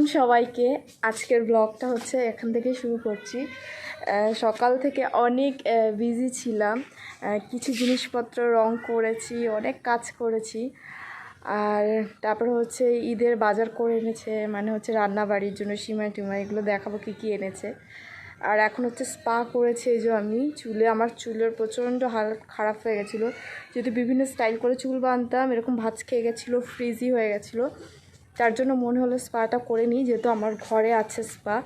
Afternoon সবাইকে। আজকের ব্লগটা হচ্ছে এখান থেকেই শুরু করছি। সকাল থেকে অনেক বিজি ছিলাম। কিছু জিনিসপত্র রং করেছি, অনেক কাজ করেছি। আর তারপর হচ্ছে ঈদের বাজার করে এনেছে মানে হচ্ছে রান্না বাড়ির জন্য সিমাই টিমা এগুলো দেখাবো কী কী এনেছে। আর এখন হচ্ছে স্পা করেছে এই যে আমি। চুলে, আমার চুলের প্রচণ্ড হালত খারাপ হয়ে গেছিল। যদি বিভিন্ন স্টাইল করে চুল বাঁধতাম এরকম ভাজ খেয়ে গেছিল ফ্রিজি হয়ে গেছিল। তার জন্য মনে হলো স্পাটা করে নিই, যেহেতু আমার ঘরে আছে স্পা।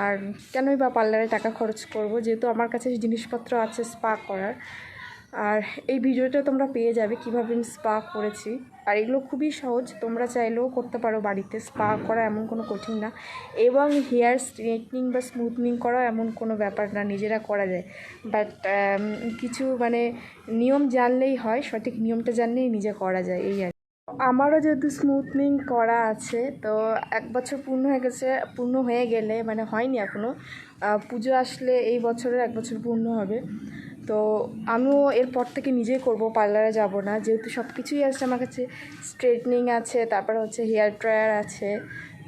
আর কেনই বা পার্লারে টাকা খরচ করব, যেহেতু আমার কাছে জিনিসপত্র আছে স্পা করার। আর এই ভিডিওটা তোমরা পেয়ে যাবে কীভাবে আমি স্পা করেছি। আর এগুলো খুবই সহজ, তোমরা চাইলেও করতে পারো বাড়িতে। স্পা করা এমন কোনো কঠিন না। এবং হেয়ার স্ট্রেটনিং বা স্মুথনিং করা এমন কোনো ব্যাপার না, নিজেরা করা যায়। বাট কিছু মানে নিয়ম জানলেই হয়, সঠিক নিয়মটা জানলেই নিজে করা যায়, এই আর। আমারও যেহেতু স্মুথনিং করা আছে, তো এক বছর পূর্ণ হয়ে গেছে, পূর্ণ হয়ে গেলে মানে হয়নি এখনও পুজো আসলে এই বছরের এক বছর পূর্ণ হবে। তো আমিও এরপর থেকে নিজেই করব, পার্লারে যাব না, যেহেতু সব কিছুই আছে আমার কাছে স্ট্রেটনিং আছে, তারপর হচ্ছে হেয়ার ড্রায়ার আছে,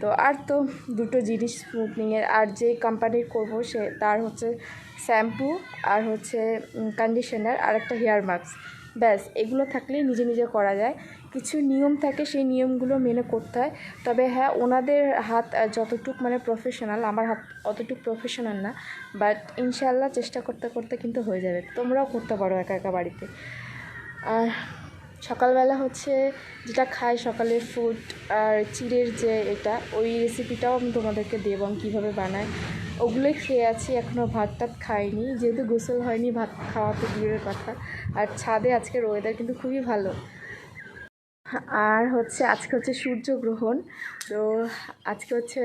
তো আর তো দুটো জিনিস স্মুথনিংয়ের আর যে কোম্পানির করব সে, তার হচ্ছে শ্যাম্পু আর হচ্ছে কন্ডিশনার আর একটা হেয়ার মাস্ক ব্যাস, এগুলো থাকলেই নিজে নিজে করা যায়। কিছু নিয়ম থাকে, সেই নিয়মগুলো মেনে করতে হয়। তবে হ্যাঁ ওনাদের হাত যতটুক মানে প্রফেশনাল আমার হাত অতটুক প্রফেশনাল না বাট ইনশাল্লাহ চেষ্টা করতে করতে কিন্তু হয়ে যাবে। তোমরাও করতে পারো একা একা বাড়িতে। আর সকালবেলা হচ্ছে যেটা খাই সকালের ফুড আর চিড়ের যে এটা, ওই রেসিপিটাও আমি তোমাদেরকে দেবো আমি কীভাবে বানাই। ওগুলোই খেয়ে আছি এখনও ভাত টাত খাইনি। যেহেতু গোসল হয়নি, ভাত খাওয়া তো দূরের কথা। আর ছাদে আজকের ওয়েদার কিন্তু খুবই ভালো। আর হচ্ছে আজকে হচ্ছে সূর্যগ্রহণ। তো আজকে হচ্ছে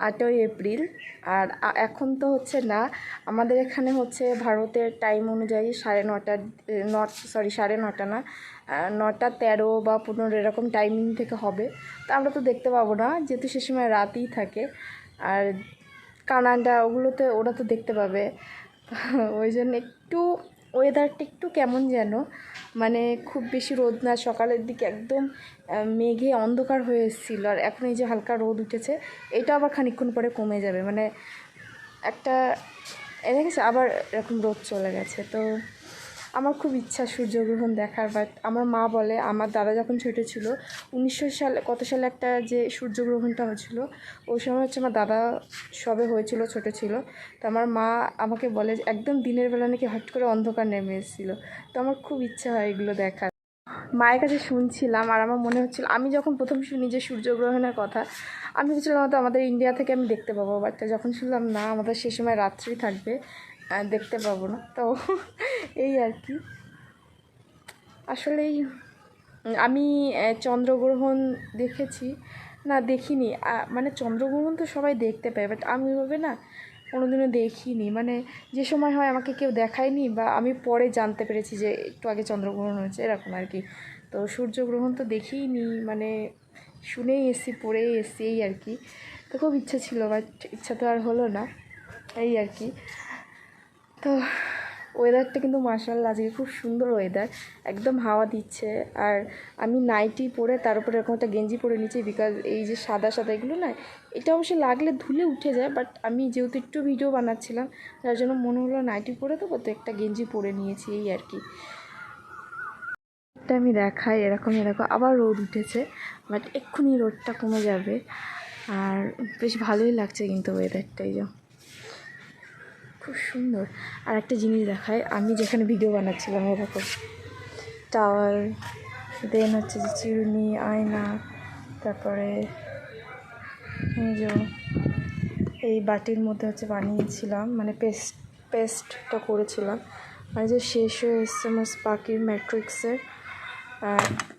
আটই এপ্রিল। আর এখন তো হচ্ছে না। আমাদের এখানে হচ্ছে ভারতের টাইম অনুযায়ী সাড়ে নটা নট সরি সাড়ে নটা না নটা তেরো বা পনেরো এরকম টাইমিং থেকে হবে। তা আমরা তো দেখতে পাবো না, যেহেতু সে সময় রাতই থাকে। আর কানাডা, ওগুলোতে ওরা তো দেখতে পাবে। ওই জন্য একটু ওয়েদারটা একটু কেমন যেন মানে খুব বেশি রোদ না, সকালের দিকে একদম মেঘে অন্ধকার হয়ে এসেছিল, আর এখন এই যে হালকা রোদ উঠেছে, এটা আবার খানিকক্ষণ পরে কমে যাবে মানে একটা দেখেছে, আবার এরকম রোদ চলে গেছে, তো আমার খুব ইচ্ছা সূর্যগ্রহণ দেখার বাট আমার মা বলে, আমার দাদা যখন ছোটো ছিল, উনিশশো সালে, কত সালে একটা যে সূর্যগ্রহণটা হয়েছিল ওই সময় হচ্ছে আমার দাদা সবে হয়েছিল, ছোট ছিল, তো আমার মা আমাকে বলে একদম দিনের বেলা নাকি হট করে অন্ধকার নেমে এসেছিল। তো আমার খুব ইচ্ছা হয় এগুলো দেখার। মায়ের কাছে শুনছিলাম আর আমার মনে হচ্ছিল, আমি যখন প্রথম শুনি যে সূর্যগ্রহণের কথা, আমি ভেবেছিলাম হয়তো আমাদের ইন্ডিয়া থেকে আমি দেখতে পাবো বাট যখন শুনলাম না, আমাদের সে সময় রাত্রি থাকবে দেখতে পাবো না। তো এই আর কি। আসলেই আমি চন্দ্রগ্রহণ দেখেছি। না, দেখিনি। মানে চন্দ্রগ্রহণ তো সবাই দেখতে পায় বাট আমি ওইভাবে না কোনোদিনও দেখিনি। মানে যে সময় হয় আমাকে কেউ দেখায়নি বা আমি পরে জানতে পেরেছি যে একটু আগে চন্দ্রগ্রহণ হয়েছে, এরকম আর কি। তো সূর্যগ্রহণ তো দেখিইনি মানে শুনেই এসছি, পড়েই এসছি, এই আর কি। তো খুব ইচ্ছা ছিল বাট ইচ্ছা তো আর হলো না, এই আর কি। তো ওয়েদারটা কিন্তু মার্শাল্লাহ আজকে খুব সুন্দর ওয়েদার একদম হাওয়া দিচ্ছে। আর আমি নাইটি পরে তার উপরে এরকম একটা গেঞ্জি পরে নিচ্ছি বিকজ এই যে সাদা সাদা এগুলো না, এটা অবশ্যই লাগলে ধুলে উঠে যায় বাট আমি যেহেতু একটু ভিডিও বানাচ্ছিলাম, তার জন্য মনে হলো নাইটি পরে দেবো, তো একটা গেঞ্জি পরে নিয়েছি, এই আর কি। আমি দেখাই, এরকম এরকম, আবার রোদ উঠেছে বাট এক্ষুনি রোদটা কমে যাবে। আর বেশ ভালোই লাগছে কিন্তু ওয়েদারটাই যা। খুব সুন্দর। আর একটা জিনিস দেখায় আমি যেখানে ভিডিও বানাচ্ছিলাম এরকম টাওয়াল দেন হচ্ছে যে চিরুনি, আয়না, তারপরে এই যে এই বাটির মধ্যে হচ্ছে বানিয়েছিলাম মানে পেস্ট পেস্টটা করেছিলাম। মানে যে শেষ হয়ে এসছে আমার স্পার্কির ম্যাট্রিক্সের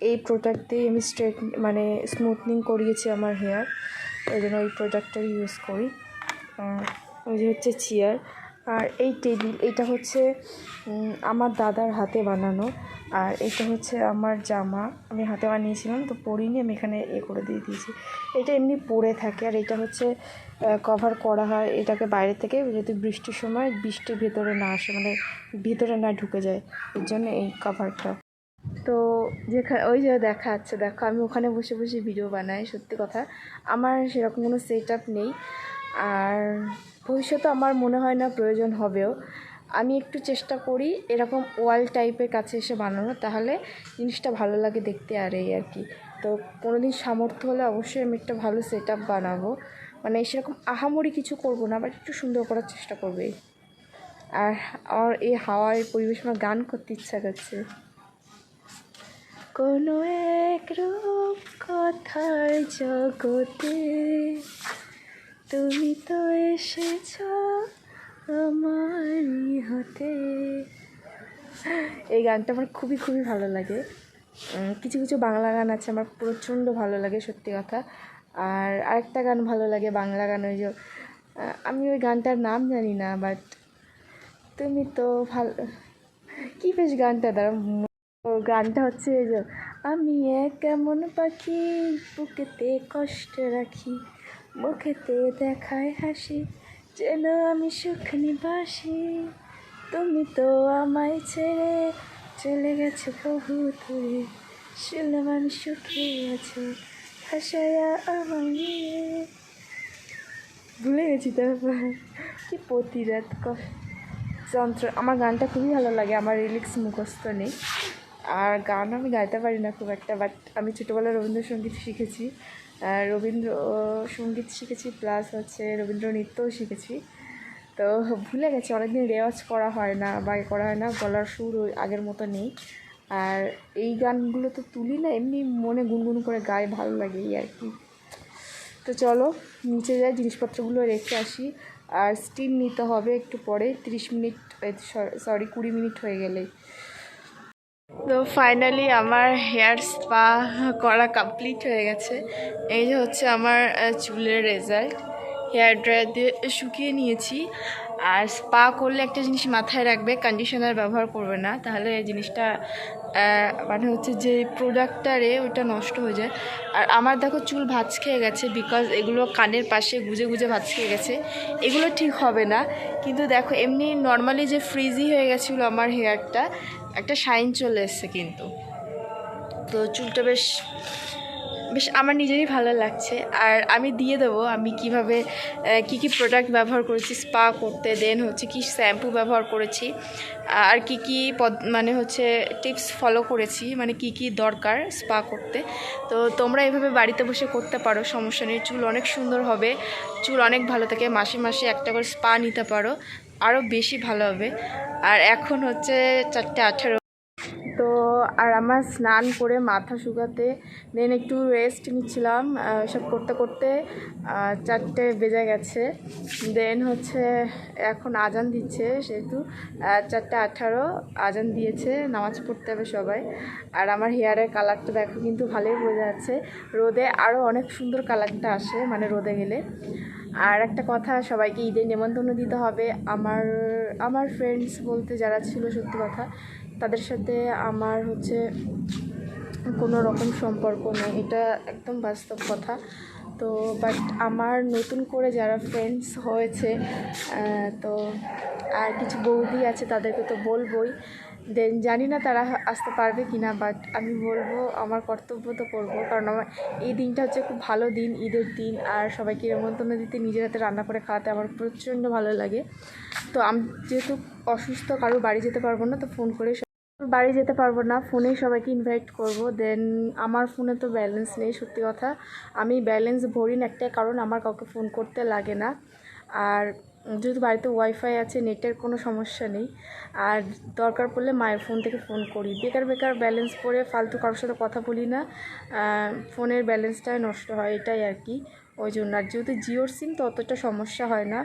এই প্রোডাক্ট দিয়ে আমি স্ট্রেট মানে স্মুথনিং করিয়েছি আমার হেয়ার এই জন্য ওই প্রোডাক্টটা ইউজ করি। ওই যে হচ্ছে চেয়ার আর এই টেবিল, এটা হচ্ছে আমার দাদার হাতে বানানো। আর এটা হচ্ছে আমার জামা, আমি হাতে বানিয়েছিলাম, তো পরিনি, আমি এখানে এ করে দিয়ে দিয়েছি। এটা এমনি পরে থাকে, আর এটা হচ্ছে কভার করা হয়, এটাকে বাইরে থেকে যদি বৃষ্টির সময় বৃষ্টির ভেতরে না আসে মানে ভিতরে না ঢুকে যায়, এর জন্য এই কভারটা তো যেখানে ওই যে দেখা যাচ্ছে দেখো, আমি ওখানে বসে বসে ভিডিও বানাই, সত্যি কথা। আমার সেরকম কোনো সেট আপ নেই। আর ভবিষ্যতে আমার মনে হয় না প্রয়োজন হবেও। আমি একটু চেষ্টা করি এরকম ওয়াল টাইপের কাছে এসে বানানো তাহলে জিনিসটা ভালো লাগে দেখতে আর এই আর কি। তো কোনো দিন সামর্থ্য হলে অবশ্যই আমি একটা ভালো সেট আপ বানাবো। মানে সেরকম আহামরি কিছু করব না বাট একটু সুন্দর করার চেষ্টা করবে আর আমার এই হাওয়ার পরিবেশ আমার গান করতে ইচ্ছা করছে। কোনো এক রূপ কথার জগতে তুমি তো এসেছ আমার হতে। এই গানটা আমার খুবই খুবই ভালো লাগে। কিছু কিছু বাংলা গান আছে আমার প্রচণ্ড ভালো লাগে, সত্যি কথা। আর আরেকটা গান ভালো লাগে, বাংলা গান, ওই যে আমি ওই গানটার নাম জানি না বাট তুমি তো ভালো, কী বেশ গানটা ও গানটা হচ্ছে এই যে, আমি এক এমন পাখি, বুকেতে কষ্ট রাখি। মুখেতে দেখায় হাসি, যেন আমি সুখ নিবাসী। তুমি তো আমায় ছেড়ে চলে গেছো বহু দূরে শুনলাম আমি সুখে আছো, হাসায়া আমায় ভুলে গেছি তারপর কি প্রতিরাত যন্ত্র। আমার গানটা খুবই ভালো লাগে, আমার রিলিক্স মুখস্থ নেই। আর গান আমি গাইতে পারি না খুব একটা বাট আমি ছোটোবেলায় রবীন্দ্রসঙ্গীত শিখেছি। রবীন্দ্র সংগীত শিখেছি প্লাস হচ্ছে রবীন্দ্র নৃত্যও শিখেছি। তো ভুলে গেছি, অনেকদিন রেওয়াজ করা হয় না বা করা হয় না, গলার সুর ওই আগের মতো নেই। আর এই গানগুলো তো তুলি না, এমনি মনে গুনগুন করে গায়ে, ভালো লাগে এই আর কি। তো চলো, নিচে যাই, জিনিসপত্রগুলো রেখে আসি। আর স্টিল নিতে হবে একটু পরে, তিরিশ মিনিট সরি কুড়ি মিনিট হয়ে গেলেই। তো ফাইনালি আমার হেয়ার স্পা করা কমপ্লিট হয়ে গেছে। এই যে হচ্ছে আমার চুলের রেজাল্ট হেয়ার ড্রায়ার দিয়ে শুকিয়ে নিয়েছি। আর স্পা করলে একটা জিনিস মাথায় রাখবে কন্ডিশনার ব্যবহার করবে না। তাহলে এই জিনিসটা মানে হচ্ছে যে প্রোডাক্টটারে ওইটা নষ্ট হয়ে যায়। আর আমার দেখো চুল ভাজ খেয়ে গেছে বিকজ এগুলো কানের পাশে গুজে গুজে ভাজ খেয়ে গেছে। এগুলো ঠিক হবে না। কিন্তু দেখো, এমনি নর্মালি যে ফ্রিজি হয়ে গেছিল আমার হেয়ারটা একটা শাইন চলে এসছে কিন্তু। তো চুলটা বেশ বেশ, আমার নিজেরই ভালো লাগছে। আর আমি দিয়ে দেবো, আমি কীভাবে কি কি প্রোডাক্ট ব্যবহার করেছি স্পা করতে দেন হচ্ছে কি শ্যাম্পু ব্যবহার করেছি। আর কি কি পদ মানে হচ্ছে টিপস ফলো করেছি মানে কি কি দরকার স্পা করতে। তো তোমরা এভাবে বাড়িতে বসে করতে পারো, সমস্যা নেই। চুল অনেক সুন্দর হবে, চুল অনেক ভালো থাকে, মাসে মাসে একটা করে স্পা নিতে পারো আরও বেশি ভালো হবে। আর এখন হচ্ছে চারটে আঠেরো আর আমার স্নান করে মাথা শুকাতে দেন একটু রেস্ট নিচ্ছিলাম সব করতে করতে চারটে বেজে গেছে। দেন হচ্ছে এখন আজান দিচ্ছে, সেহেতু চারটে আঠারো আজান দিয়েছে, নামাজ পড়তে হবে সবাই। আর আমার হেয়ারের কালারটা দেখো কিন্তু ভালোই বোঝা যাচ্ছে। রোদে আরও অনেক সুন্দর কালারটা আসে মানে রোদে গেলে। আর একটা কথা, সবাইকে ঈদের নেমন্তন্ন দিতে হবে। আমার আমার ফ্রেন্ডস বলতে যারা ছিল, সত্যি কথা, তাদের সাথে আমার হচ্ছে কোনো রকম সম্পর্ক নেই। এটা একদম বাস্তব কথা। তো বাট আমার নতুন করে যারা ফ্রেন্ডস হয়েছে তো, আর কিছু বৌদি আছে, তাদেরকে তো বলবোই। দেন জানি না তারা আসতে পারবে কি না বাট আমি বলব আমার কর্তব্য তো করব। কারণ আমার এই দিনটা হচ্ছে খুব ভালো দিন, ঈদের দিন, আর সবাইকে নেমন্তন্ন দিতে, নিজের হাতে রান্না করে খাওয়াতে আমার প্রচণ্ড ভালো লাগে। তো আমি, যেহেতু অসুস্থ, কারও বাড়ি যেতে পারব না, তো ফোন করে বাড়ি যেতে পারব না ফোনেই সবাইকে ইনভাইট করব। দেন আমার ফোনে তো ব্যালেন্স নেই, সত্যি কথা। আমি ব্যালেন্স ভরি না একটাই কারণ আমার কাউকে ফোন করতে লাগে না। আর যেহেতু বাড়িতে ওয়াইফাই আছে নেটের কোনো সমস্যা নেই। আর দরকার পড়লে মায়ের ফোন থেকে ফোন করি। বেকার বেকার ব্যালেন্স করে ফালতু কারোর সাথে কথা বলি না। ফোনের ব্যালেন্সটাই নষ্ট হয়, এটাই আর কি। ওই জন্য। আর যেহেতু জিওর সিম তো অতটা সমস্যা হয় না।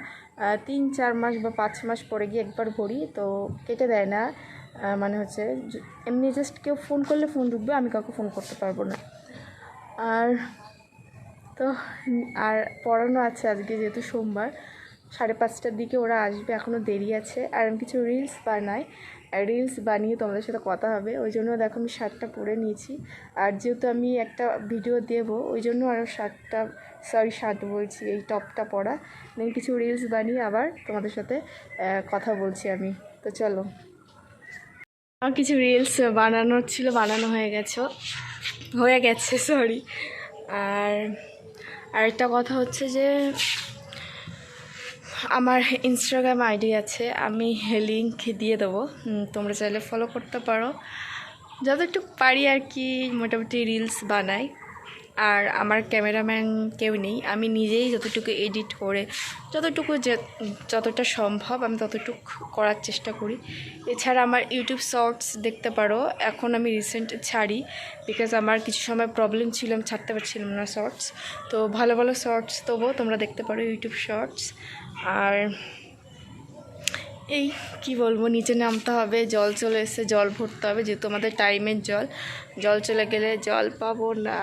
তিন, চার মাস বা পাঁচ মাস পরে গিয়ে একবার ভরি, তো কেটে দেয় না। মানে হচ্ছে এমনি জাস্ট কেউ ফোন করলে ফোন ঢুকবে, আমি কাউকে ফোন করতে পারব না। আর তো, আর পড়ানো আছে আজকে যেহেতু সোমবার সাড়ে পাঁচটার দিকে ওরা আসবে এখনও দেরি আছে। আর আমি কিছু রিলস বানাই। রিলস বানিয়ে তোমাদের সাথে কথা হবে। ওই জন্য দেখো আমি শার্টটা পরে নিয়েছি। আর যেহেতু আমি একটা ভিডিও দেব, ওই জন্য আরও শার্টটা সরি শার্ট বলছি, এই টপটা পরা। দেন কিছু রিলস বানিয়ে আবার তোমাদের সাথে কথা বলছি আমি। তো চলো। আমার কিছু রিলস বানানোর ছিল, বানানো হয়ে গেছে। হয়ে গেছে সরি আর আরেকটা কথা হচ্ছে যে আমার ইনস্টাগ্রাম আইডি আছে, আমি লিঙ্ক দিয়ে দেবো। তোমরা চাইলে ফলো করতে পারো। যত একটু পারি আর কি, মোটামুটি রিলস বানাই। আর আমার ক্যামেরাম্যান কেউ নেই। আমি নিজেই যতটুকু এডিট করে, যতটুকু যে, যতটা সম্ভব আমি ততটুকু করার চেষ্টা করি। এছাড়া আমার ইউটিউব শর্টস দেখতে পারো। এখন আমি রিসেন্ট ছাড়ি বিকজ আমার কিছু সময় প্রবলেম ছিল, আমি ছাড়তে পারছিলাম না শর্টস তো ভালো ভালো শর্টস তবুও তোমরা দেখতে পারো ইউটিউব শর্টস আর এই, কি বলব, নিচে নামতে হবে, জল চলে এসে জল ভরতে হবে, যেহেতু আমাদের টাইমের জল। জল চলে গেলে জল পাবো না।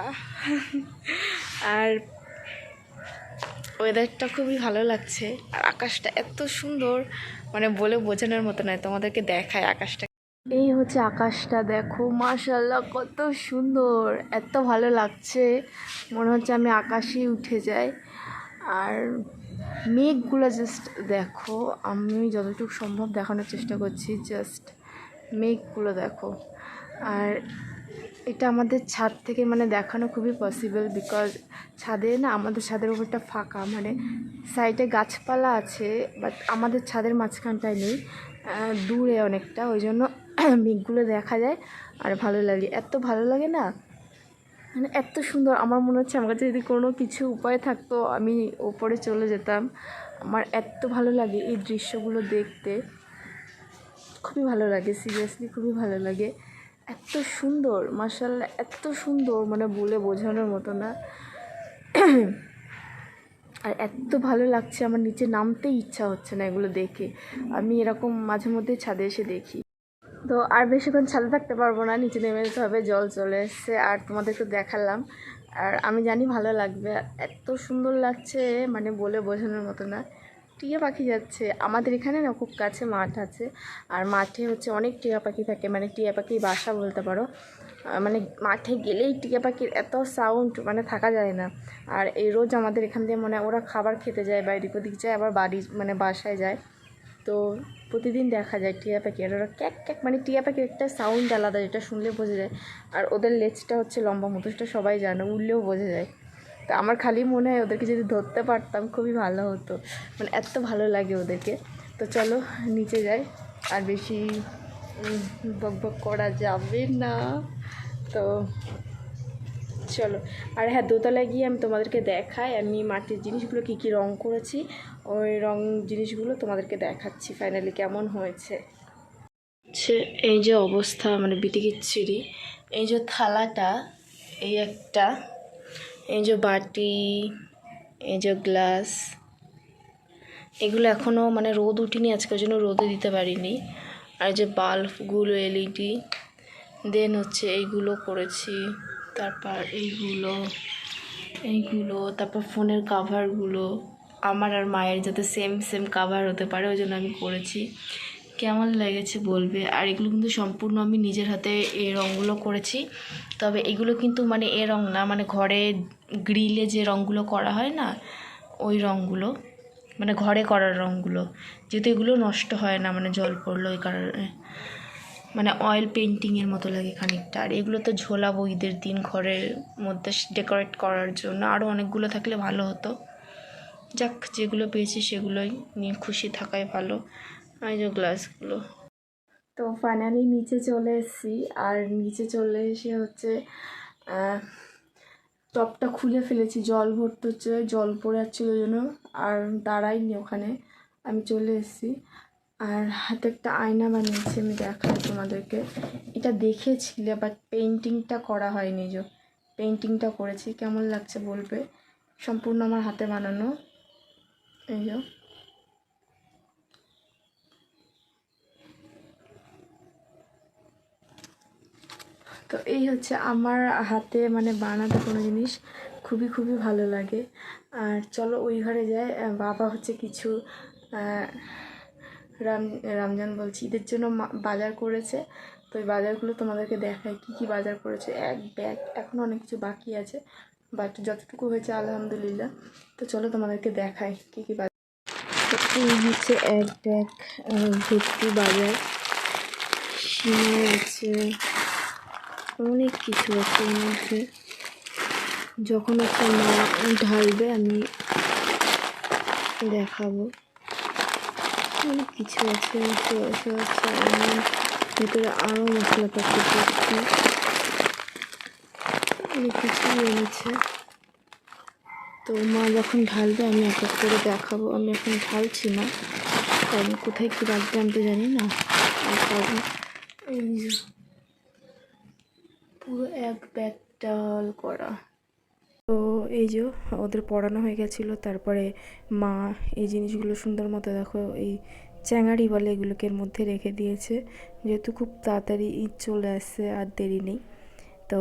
আর ওয়েদারটা খুবই ভালো লাগছে, আর আকাশটা এত সুন্দর মানে বলে বোঝানোর মতো নয়, তোমাদেরকে দেখায় আকাশটা। এই হচ্ছে আকাশটা, দেখো মাশাল্লাহ কত সুন্দর, এত ভালো লাগছে। মনে হচ্ছে আমি আকাশেই উঠে যাই। আর মেঘগুলো জাস্ট দেখো, আমি যতটুকু সম্ভব দেখানোর চেষ্টা করছি জাস্ট মেঘগুলো দেখো। আর এটা আমাদের ছাদ থেকে মানে দেখানো খুবই পসিবল বিকজ ছাদে না আমাদের ছাদের উপরটা ফাঁকা মানে সাইডে গাছপালা আছে বাট আমাদের ছাদের মাঝখানটায় নেই দূরে অনেকটা, ওই জন্য মেঘগুলো দেখা যায় আর ভালো লাগে। এত ভালো লাগে না? মানে এত সুন্দর। আমার মনে হচ্ছে আমার কাছে যদি কোনো কিছু উপায় থাকতো, আমি ওপরে চলে যেতাম। আমার এত ভালো লাগে এই দৃশ্যগুলো দেখতে। খুবই ভালো লাগে সিরিয়াসলি খুবই ভালো লাগে। এত সুন্দর মার্শাল্লাহ এত সুন্দর মানে বলে বোঝানোর মতো না। আর এত ভালো লাগছে, আমার নিচে নামতেই ইচ্ছা হচ্ছে না এগুলো দেখে। আমি এরকম মাঝে মধ্যে ছাদে এসে দেখি। তো আর বেশিক্ষণ ছাদে থাকতে পারব না, নিচে নেমে যেতে হবে, জল চলে এসছে, আর তোমাদেরকে দেখালাম। আর আমি জানি ভালো লাগবে, এত সুন্দর লাগছে মানে বলে বোঝানোর মতো না। টিয়া পাখি যাচ্ছে, আমাদের এখানে না খুব কাছে মাঠ আছে, আর মাঠে হচ্ছে অনেক টিয়া পাখি থাকে মানে টিয়া পাখির বাসা বলতে পারো। মানে মাঠে গেলেই টিয়া পাখির এত সাউন্ড মানে থাকা যায় না। আর এই রোজ আমাদের এখান দিয়ে মানে ওরা খাবার খেতে যায়, বা এদিক ওদিক যায়, আবার বাড়ি মানে বাসায় যায়। তো প্রতিদিন দেখা যায় টিয়া পাখি, আর ওরা ক্যাক ক্যাক মানে টিয়া পাখির একটা সাউন্ড আলাদা যেটা শুনলে বোঝা যায়। আর ওদের লেজটা হচ্ছে লম্বা মতো, সেটা সবাই জানে, উড়লেও বোঝা যায়। তো আমার খালি মনে হয় ওদেরকে যদি ধরতে পারতাম, খুবই ভালো হতো। মানে এত ভালো লাগে ওদেরকে। তো চলো, নিচে যাই। আর বেশি বক বক করা যাবে না। তো চলো। আর হ্যাঁ দোতলায় গিয়ে আমি তোমাদেরকে দেখাই, আমি মাটির জিনিসগুলো কী কী রং করেছি, ওই রং জিনিসগুলো তোমাদেরকে দেখাচ্ছি ফাইনালি কেমন হয়েছে। হচ্ছে এই যে অবস্থা মানে বিটিকিচ্ছিরি এই যে থালাটা, এই একটা, এই যে বাটি, এই যে গ্লাস, এগুলো এখনও মানে রোদ উঠিনি, আজকের জন্য রোদে দিতে পারিনি। আর যে বাল্বগুলো, এলইডি, দেন হচ্ছে এইগুলো করেছি। তারপর এইগুলো এইগুলো, তারপর ফোনের কাভারগুলো আমার আর মায়ের যাতে সেম সেম কাভার হতে পারে, ওই জন্য আমি করেছি। কেমন লেগেছে বলবে? আর এগুলো কিন্তু সম্পূর্ণ আমি নিজের হাতে এই রঙগুলো করেছি। তবে এগুলো কিন্তু মানে এ রঙ না মানে ঘরে গ্রিলে যে রঙগুলো করা হয় না, ওই রঙগুলো মানে ঘরে করার রঙগুলো। যেহেতু এগুলো নষ্ট হয় না মানে জল পড়ল ওই কারণে। মানে অয়েল পেন্টিংয়ের মতো লাগে খানিকটা। আর এগুলো তো ঝোলাবো ঈদের দিন ঘরের মধ্যে ডেকোরেট করার জন্য। আরও অনেকগুলো থাকলে ভালো হতো। যাক, যেগুলো পেয়েছি সেগুলোই নিয়ে খুশি থাকাই ভালো। আর যে গ্লাসগুলো তো ফাইনালি নিচে চলে এসেছি। আর নিচে চলে এসে হচ্ছে টপটা খুলে ফেলেছি। জল ভরতে হচ্ছে, জল পড়ে যাচ্ছিল জন্য আর দাঁড়াইনি ওখানে। আমি চলে এসেছি। আর হাতে একটা আয়না বানিয়েছি আমি দেখাই তোমাদেরকে। এটা দেখেছিলে বাট পেন্টিংটা করা হয়নি যে। পেন্টিংটা করেছি কেমন লাগছে বলবে? সম্পূর্ণ আমার হাতে বানানো। এই যে। তো এই হচ্ছে আমার হাতে মানে বানাতে কোনো জিনিস খুবই খুবই ভালো লাগে। আর চলো ওই ঘরে আহ, বাবা হচ্ছে কিছু রাম, রমজান বলছি, ঈদের জন্য বাজার করেছে। তো ওই বাজারগুলো তোমাদেরকে দেখায় কী কী বাজার করেছে। এক ব্যাগ, এখনও অনেক কিছু বাকি আছে। বাট যতটুকু হয়েছে, আলহামদুলিল্লাহ। তো চলো তোমাদেরকে দেখাই, কী কী বাজার হচ্ছে। এক ব্যাগ ভর্তি বাজার। আছে অনেক কিছু আছে মধ্যে। যখন একটা মা ঢালবে, আমি দেখাবো। অনেক কিছু আছে সয়া চাউমিন ভেতরে আরও মশলাপাতি ভর্তি অনেক কিছুই এনেছে। তো মা যখন ঢালবে, আমি এক এক করে দেখাবো। আমি এখন ঢালছি না। আমি কোথায় কী রাখবে আমি তো জানি না। এই পুরো এক ব্যাগ ডাল করা। তো এই যে ওদের পড়ানো হয়ে গেছিল, তারপরে মা এই জিনিসগুলো সুন্দর মতো দেখো, এই চ্যাঙারি বলে এগুলোকে এর মধ্যে রেখে দিয়েছে, যেহেতু খুব তাড়াতাড়ি ঈদ চলে আসছে আর দেরি নেই। তো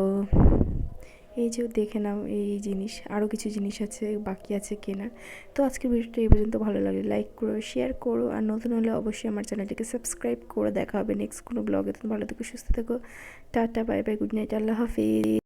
এই যে দেখে নাও এই জিনিস আরও কিছু জিনিস আছে বাকি আছে কেনার তো আজকের ভিডিওটা এই পর্যন্ত, ভালো লাগলে লাইক করো শেয়ার করো, আর নতুন হলে অবশ্যই আমার চ্যানেলটিকে সাবস্ক্রাইব করে দেখা হবে নেক্সট কোনো ব্লগে তুমি ভালো থেকো, সুস্থ থেকো, tata bye bye good night আল্লাহ হাফিজ।